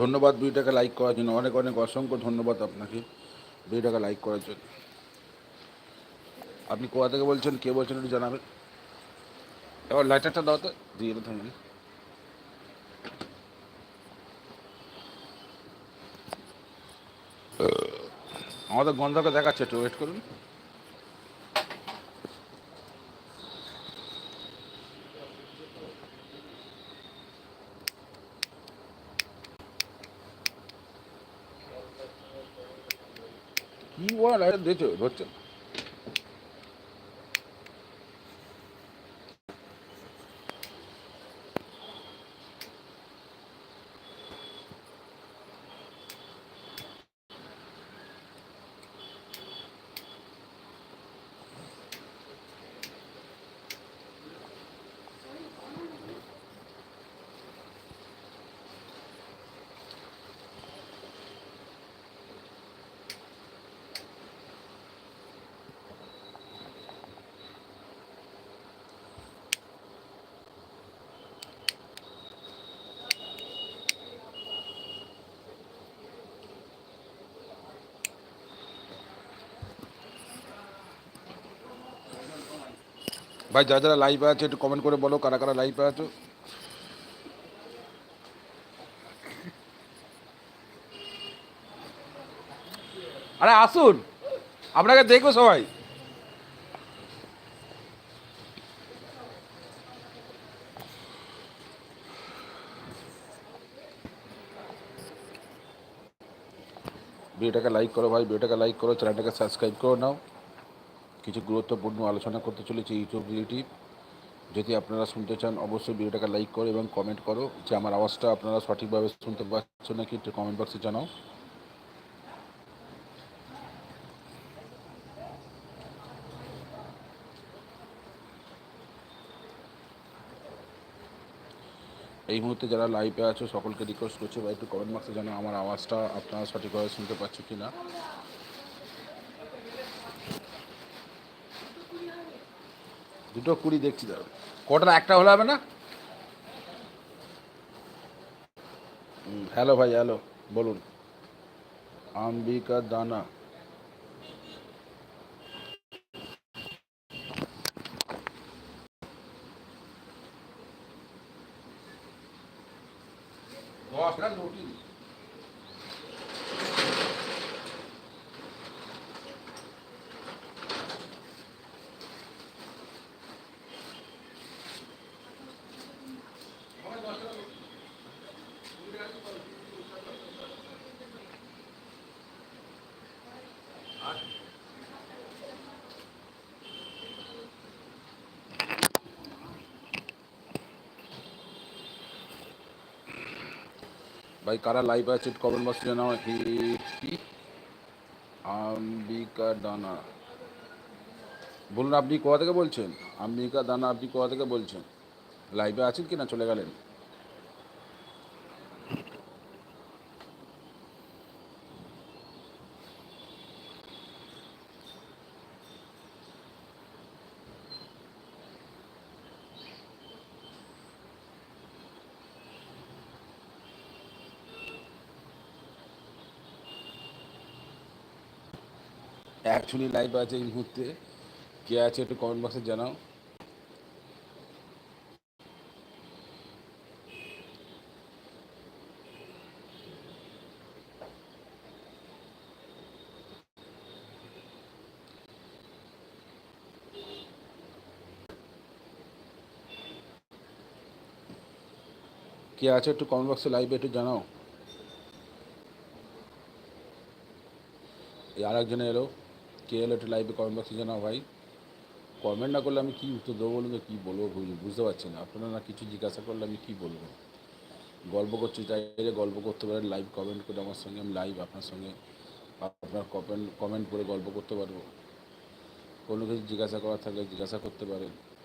ধন্যবাদ ভিডিওটাকে লাইক করার জন্য। অনেক অনেক অসংখ্য ধন্যবাদ আপনাকে ভিডিওটাকে লাইক করার জন্য। আপনি কোথা থেকে বলছেন, কে বলছেন একটু জানাবেন। এবার লাইটারটা দাও তো, দিয়ে দেবো আমাদের গন্ধকে দেখাচ্ছে একটু ওয়েট করুন। কি বলা লাইটার দিয়েছ ধরছে ভাই, যারা যারা লাইভে আছে, একটু কমেন্ট করে বলো কারা কারা লাইভে আছো। আরে, আসুন। আপনাকে দেখব সবাই। ভিডিওটাকে লাইক করো ভাই, ভিডিওটাকে লাইক করো চ্যানেলটাকে সাবস্ক্রাইব করে নাও। কিছু গুরুত্বপূর্ণ আলোচনা করতে চলেছি ইউটিউব রিলেটিভ যদি আপনারা শুনতে চান, অবশ্যই ভিডিওটাকে লাইক করো এবং কমেন্ট করো যে আমার আওয়াজটা আপনারা সঠিকভাবে শুনতে পাচ্ছেন নাকি একটু কমেন্ট বক্সে জানাও। এই মুহূর্তে যারা লাইভে আছো, সকলকে রিকোয়েস্ট করছি বা একটু কমেন্ট বক্সে জানাও, আমার আওয়াজটা আপনারা সঠিকভাবে শুনতে পাচ্ছ কি না দুটো কুড়ি দেখছি দাঁড়ান কটা, একটা হলে হবে না? হ্যালো ভাই, হ্যালো, বলুন। আম্বিকা দানা। দশটা রুটি ভাই, কারা লাইভ আছে কমেন্ট বক্সে জানাও। হিটি আম্বিকা দানা। বলুন, আপনি কোথা থেকে বলছেন? আম্বিকা দানা, আপনি কোথা থেকে বলছেন? লাইভে আছেন কি না চলে গেলেন। অ্যাকচুয়ালি লাইভ আছে এই মুহূর্তে। কে আছে একটু কমেন্ট বক্সে জানাও। কে আছে একটু কমেন্ট বক্সে লাইভে একটু জানাও। এই আর একজনে এলো। কে একটু লাইভে কমেন্ট বক্সে জানাও ভাই। কমেন্ট না করলে আমি কী উত্তর দেবো বলুন তো, কী বলব বুঝ- বুঝতে পারছি না। আপনারা না কিছু জিজ্ঞাসা করলে আমি কী বলব? গল্প করছি চাইলে গল্প করতে পারেন লাইভ কমেন্ট করে আমার সঙ্গে, আমি লাইভ আপনার সঙ্গে আপনার কমেন্ট কমেন্ট করে গল্প করতে পারব। কোনো কিছু জিজ্ঞাসা করার থাকলে জিজ্ঞাসা করতে পারেন।